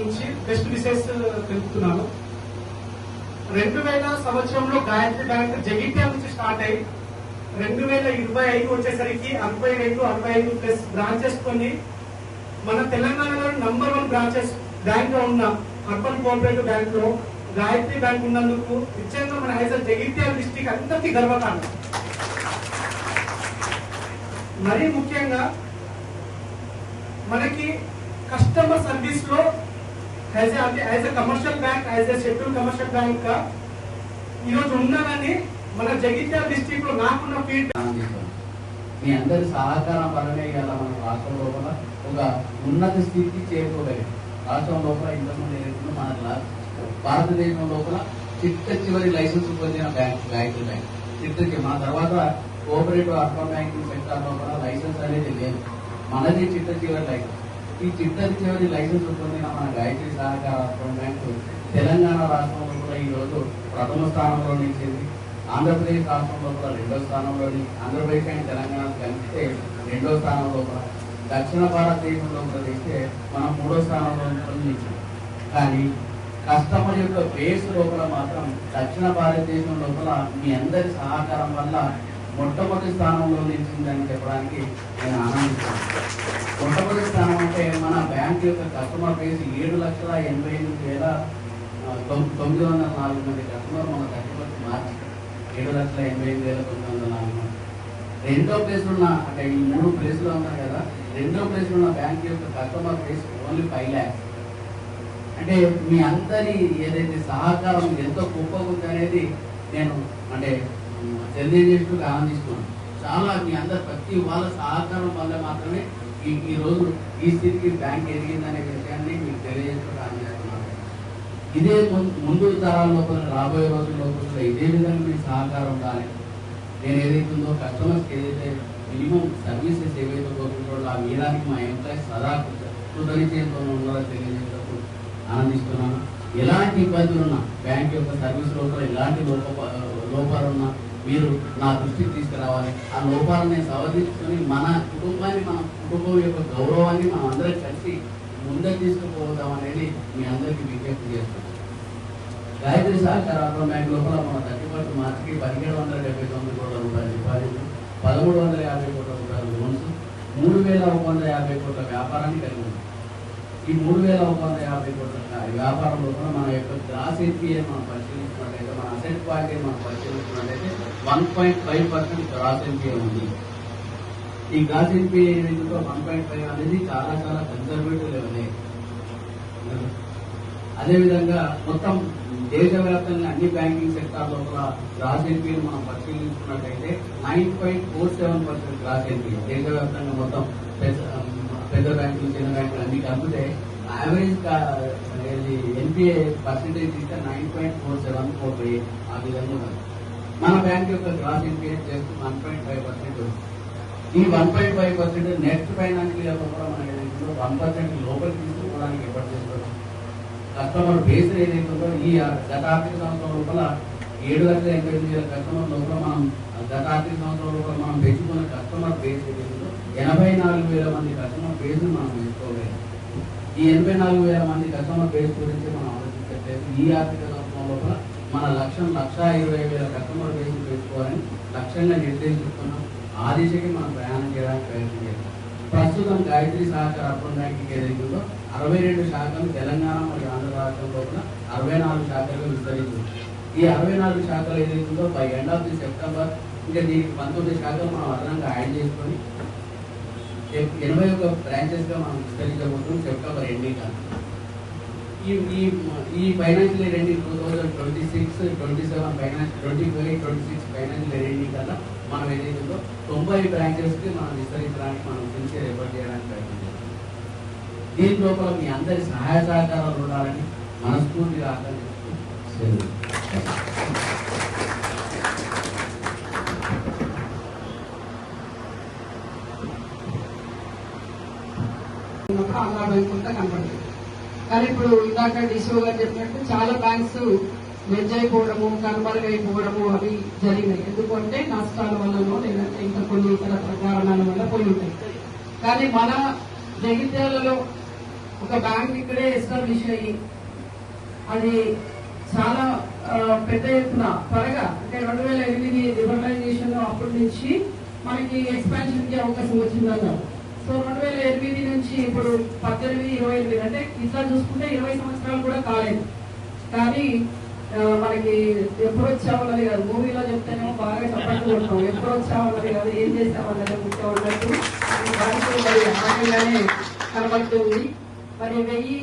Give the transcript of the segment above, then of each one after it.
Uh, నుంచి best wishes తెలుపుతున్నాను రెండు వేల సంవత్సరంలో గాయత్రి బ్యాంక్ జగిత్యా నుంచి స్టార్ట్ అయ్యి రెండు వేల ఇరవై ఐదు వచ్చేసరికి అరవై రెండు అరవై ఐదు ప్లస్ బ్రాంచెస్ కొన్ని. మన తెలంగాణలో నంబర్ వన్ బ్రాంచెస్ బ్యాంక్లో ఉన్న అర్బన్ కోఆపరేటివ్ బ్యాంక్లో గాయత్రి బ్యాంక్ ఉన్నందుకు నిశ్చయంగా మన హైదరాబాద్ జగిత్యాల డిస్టిక్ అందరికీ గర్వకారణం. మరీ ముఖ్యంగా మనకి కస్టమర్ సర్వీస్లో as as a commercial bank as a schedule commercial బ్యాంక్గా ఈరోజు ఉన్నానని మన జగిత్యాల డిస్టిక్లో నాకున్న ఫీడ్ మీ అందరి సహకారం పరమే ఇవాళ మన రాష్ట్రం లోపల ఒక ఉన్నత స్థితికి చేరుకోగలిగాం. రాష్ట్రం లోపల ఇంతకుముందు ఏదైతుందో మన భారతదేశం లోపల చిట్ట చివరి లైసెన్స్ పొందిన బ్యాంక్ గాయత్రి బ్యాంక్. చిట్ట చివరి మన తర్వాత కోఆపరేటివ్ అర్బన్ బ్యాంకింగ్ సెక్టర్ లోపల లైసెన్స్ అనేది లేదు. మనది చిట్ట చివరి లైసెన్స్. ఈ చిట్ట చివరి లైసెన్స్ పొందిన మన గాయత్రి సహకార బ్యాంకు. తెలంగాణ రాష్ట్రంలో కూడా ఈ రోజు ప్రథమ స్థానంలో నిలిచింది. ఆంధ్రప్రదేశ్ రాష్ట్రంలో కూడా రెండో స్థానంలోని ఆంధ్రప్రదేశ్ అండ్ తెలంగాణ కలిస్తే రెండో స్థానంలో కూడా. దక్షిణ భారతదేశంలో కూడా తెస్తే మనం మూడో స్థానంలో నిలిచింది కానీ కస్టమర్ యొక్క బేస్ లోపల మాత్రం దక్షిణ భారతదేశం లోపల మీ అందరి సహకారం వల్ల మొట్టమొదటి స్థానంలో నిలిచిందని చెప్పడానికి నేను ఆనందిస్తాను మొట్టమొదటి స్థానం అంటే మన బ్యాంక్ యొక్క కస్టమర్ బేస్ ఏడు లక్షల ఎనభై ఎనిమిది వేల తొమ్మిది వందల నాలుగు మంది కస్టమర్ మన థర్టీ మార్చి ఏడు లక్షల ఎనభై ఎనిమిది వేల తొమ్మిది వందల నాలుగు మంది. రెండో ప్లేస్లో ఉన్న అంటే ఈ మూడు ప్లేస్లో ఉన్నాయి కదా రెండో ప్లేస్లో ఉన్న బ్యాంక్ యొక్క customer base only five lakhs అంటే మీ అందరి ఏదైతే సహకారం ఎంతో గొప్పగా ఉంది అనేది నేను అంటే ఉమ్, తెలియజేస్తూ ఆనందిస్తున్నాను చాలా మీ అందరు ప్రతి వాళ్ళ సహకారం వల్ల మాత్రమే ఈ ఈ రోజు ఈ స్థితికి బ్యాంక్ ఎదిగిందనే విషయాన్ని మీకు తెలియజేస్తూ ఆనందిస్తున్నాను ఇదే ముందు తరాల లోపల రాబోయే రోజుల లోపల ఇదే విధంగా మీ సహకారం కానీ నేను ఏదైతే ఉందో కస్టమర్స్కి ఏదైతే మినిమం సర్వీసెస్ ఏవైతే కోరుకుంటారో ఆ మీదానికి మా ఎంప్లాయీస్ సదా కృతజ్ఞతతో ఉండాలని తెలియజేసేటప్పుడు ఆనందిస్తున్నాను. ఎలాంటి ఇబ్బందులు ఉన్నా బ్యాంక్ యొక్క సర్వీస్ లోపల ఎలాంటి లోప లోపాలు ఉన్నా మీరు నా దృష్టికి తీసుకురావాలి. ఆ లోపాలను నేను సవరించుకొని మన కుటుంబాన్ని మన కుటుంబం యొక్క గౌరవాన్ని మనం అందరం కలిసి ముందే తీసుకుపోదాం అనేది మీ అందరికీ విజ్ఞప్తి చేస్తున్నాను గాయత్రి సహకార అర్బన్ బ్యాంక్ లోపల మన తగ్గిపట్టు మార్చికి పదిహేడు వందల డెబ్బై తొమ్మిది కోట్ల రూపాయలు డిపాజిట్లు పదమూడు వందల యాభై కోట్ల రూపాయలు లోన్స్ మూడు వేల ఒక వందల యాభై కోట్ల వ్యాపారాన్ని కలిగి ఉంది. ఈ మూడు వేల ఒక వంద యాభై కోట్ల వ్యాపారంలో కూడా మన యొక్క గ్రాస్ ఎన్పిఏ మనం పరిశీలించినట్లయితే మన అసెట్ క్వాలిటీ మనం పరిశీలించినట్లయితే one point five percent gross NPA ఉంది. ఈ గ్రాస్ ఎన్పిఏ ఏదైతే వన్ పాయింట్ ఫైవ్ అనేది చాలా చాలా కన్సర్వేటివ్ లెవెల్ అదేవిధంగా మొత్తం దేశవ్యాప్తంగా అన్ని బ్యాంకింగ్ సెక్టార్ లోపల గ్రాస్ ఎన్పిఏ మనం పరిశీలించుకున్నట్లయితే nine point four seven percent gross NPA దేశవ్యాప్తంగా మొత్తం పెద్ద పెద్ద బ్యాంకులు చిన్న యావరేజ్ ఎన్పిఏ పర్సెంటేజ్ ఇస్తే nine point four seven four ఆ విధంగా ఉంది. మన బ్యాంక్ యొక్క gross NPA just one point five percent ఈ one point five percent next financial కూడా మన ఏదైతే వన్ పర్సెంట్ లోపలికి తీసుకోవడానికి ఎఫర్ట్ చేస్తున్నాం కస్టమర్ బేస్ ఏదైతే ఉందో ఈ గత ఆర్థిక సంవత్సరం లోపల ఏడు లక్షల ఎనభై ఎనిమిది వేల కస్టమర్ లోపల మనం గత ఆర్థిక సంవత్సరం లోపల మనం పెంచుకున్న కస్టమర్ బేస్ ఏదైతే ఉందో ఎనభై నాలుగు వేల మంది కస్టమర్ బేస్ మనం ఎంచుకోలేదు ఈ ఎనభై నాలుగు వేల మంది కస్టమర్ బేస్ గురించి మనం ఆలోచించట్లేదు. ఈ ఆర్థిక సంవత్సరం లోపల మన లక్ష్యం లక్ష ఇరవై వేల కస్టమర్ బేస్ పెట్టుకోవాలని లక్ష్యంగా నిర్దేశిస్తున్నాం. ఆ దిశకి మనం ప్రయాణం చేయడానికి ప్రయత్నం చేస్తాం ప్రస్తుతం గాయత్రి సహకార అర్బన్ బ్యాంకింగ్ ఏదైతుందో అరవై రెండు శాఖలు తెలంగాణ మరియు ఆంధ్ర రాష్ట్రం లోపల అరవై నాలుగు శాఖలుగా విస్తరించింది ఈ అరవై నాలుగు శాఖలు ఏదైతుందో by end of the September ఇంకా దీనికి పంతొమ్మిది శాఖలు మనం అదనంగా యాడ్ చేసుకొని ఎనభై ఒక బ్రాంచెస్గా మనం విస్తరించబోతున్నాం. సెప్టెంబర్ ఎండింగ్ ఈ ఈ ఈ financial year ending two thousand twenty six twenty seven finance twenty five twenty six financial year ending కల్లా మనం ఏదైతే ఉందో తొంభై బ్రాంచెస్కి మనం విస్తరించడానికి మనం పిలిచి రిపోర్ట్ చేయడానికి ప్రయత్నం చేస్తాం. దీని లోపల మీ అందరి సహాయ సహకారాలు ఉండాలని మనస్ఫూర్తిగా ఆకాంక్షిస్తూ ఆంధ్ర బ్యాంక్ అంతా కనపడింది కానీ ఇప్పుడు ఇందాక డిసిఓ గారు చెప్పినట్టు చాలా బ్యాంక్స్ మెర్జ్ అయిపోవడము కనుమరుగైపోవడము అవి జరిగినాయి. ఎందుకంటే నష్టాల వల్లనో లేదంటే ఇంకా కొన్ని ఇతర కారణాల వల్ల పోయి ఉంటాయి. కానీ మన జగిత్యాలలో ఒక బ్యాంక్ ఇక్కడే ఎస్టాబ్లిష్ అయ్యి అది చాలా పెద్ద ఎత్తున త్వరగా అంటే రెండు వేల ఎనిమిది లిబరలైజేషన్ అప్పటి నుంచి మనకి ఎక్స్పాన్షన్కి అవకాశం వచ్చిందన్నారు. సో రెండు వేల ఎనిమిది నుంచి ఇప్పుడు పద్దెనిమిది ఇరవై ఎనిమిది అంటే ఇట్లా చూసుకుంటే ఇరవై సంవత్సరాలు కూడా కాలేదు. కానీ మనకి ఎప్పుడు వచ్చామన్నది కాదు. మూవీలో చెప్తేనేమో బాగా చెప్పట్లు కొడతాం ఎప్పుడు వచ్చామన్నది కాదు. ఏం చేస్తామన్నది ముఖ్యం ఉన్నట్టు మరి ఆనందంగానే కనబడుతుంది మరి వెయ్యి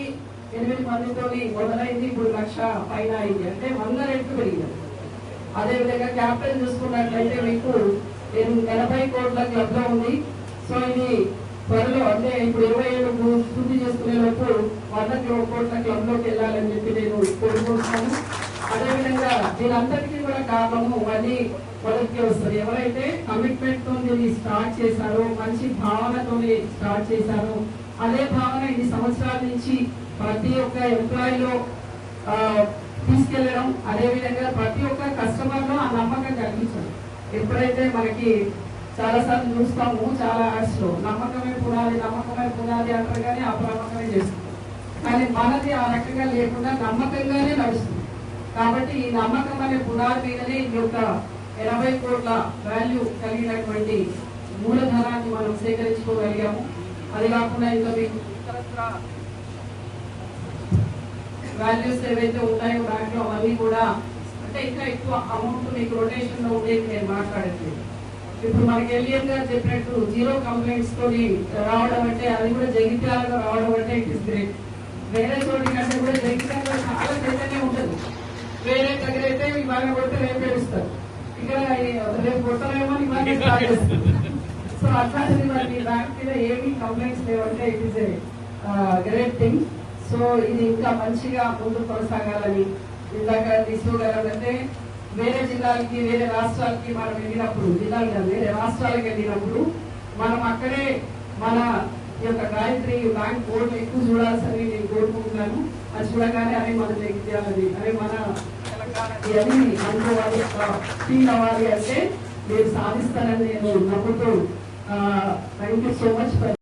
ఎనిమిది మందితో మొదలైంది ఇప్పుడు లక్ష పైన అయింది. అంటే వంద రెట్లు పెరిగింది. అదేవిధంగా క్యాపిటల్ చూసుకున్నట్లయితే మీకు ఎనభై కోట్ల క్లబ్లో ఉంది. సో ఇది త్వరలో అంటే ఇప్పుడు ఇరవై ఏడు పు- పూర్తి చేసుకునే లోపు వంద కోట్ల క్లబ్లోకి వెళ్ళాలని చెప్పి నేను కోరుకుంటున్నాను. అదేవిధంగా దీనంతటికీ కూడా కారణము మళ్ళీ మొదటికి వస్తుంది. ఎవరైతే కమిట్మెంట్తో దీన్ని స్టార్ట్ చేశారో మంచి భావనతో స్టార్ట్ చేశారో అదే భావన ఇన్ని సంవత్సరాల నుంచి ప్రతి ఒక్క ఎంప్లాయీలో ఆ, తీసుకెళ్ళడం అదే ప్రతి ఒక్క కస్టమర్లో ఆ నమ్మకం కలిగించడం. ఎప్పుడైతే మనకి చాలా సార్లు చూస్తాము చాలా యాడ్స్ నమ్మకమే పునాది నమ్మకమే పునాది అంటారు కానీ అప్రమకమే చేస్తుంది కానీ మనది ఆ రకంగా లేకుండా నమ్మకంగానే నడుస్తుంది. కాబట్టి ఈ నమ్మకం అనే పునాది మీదనే ఈ యొక్క ఎనభై కోట్ల వాల్యూ కలిగినటువంటి మూలధనాన్ని మనం సేకరించుకోగలిగాము. అది కాకుండా ఇంకా మీకు వాల్యూస్ ఏవైతే ఉన్నాయో దాంట్లో అవన్నీ కూడా అంటే ఇంకా ఎక్కువ అమౌంట్ మీకు రొటేషన్లో ఉండేది నేను మాట్లాడట్లేదు. ఇప్పుడు మనకి ఎలియన్ గారు చెప్పినట్టు జీరో కంప్లైంట్స్ తోని రావడం అంటే అది కూడా జగిత్యాలలో రావడం అంటే ఇట్ ఇస్ గ్రేట్. వేరే చోటి కంటే కూడా జగిత్యాలలో చాలా చైతన్యం ఉంటుంది. వేరే దగ్గర అయితే ఇవాళ కొడితే రేపు ఏడుస్తారు. ఇక్కడ రేపు కొట్టలేమో ఇవాళ స్టార్ట్ చేస్తారు సో అట్లాంటిది మరి మీ బ్యాంక్ మీద ఏమీ కంప్లైంట్స్ లేవంటే it is a great thing so ఇది ఇంకా మంచిగా ముందు కొనసాగాలని ఇందాక తీసుకోగలం వేరే జిల్లాలకి వేరే రాష్ట్రాలకి మనం వెళ్ళినప్పుడు జిల్లాలు కాదు వేరే రాష్ట్రాలకు వెళ్ళినప్పుడు మనం అక్కడే మన ఈ యొక్క గాయత్రి బ్యాంక్ బోర్డు ఎక్కువ చూడాల్సని నేను కోరుకుంటున్నాను. అది చూడగానే అవి మన జగిత్యాలని అవి మన తెలంగాణకి అని అనుకోవాలి. ఫీల్ అవ్వాలి అంటే మీరు సాధిస్తారని నేను నమ్ముతూ thank you so much for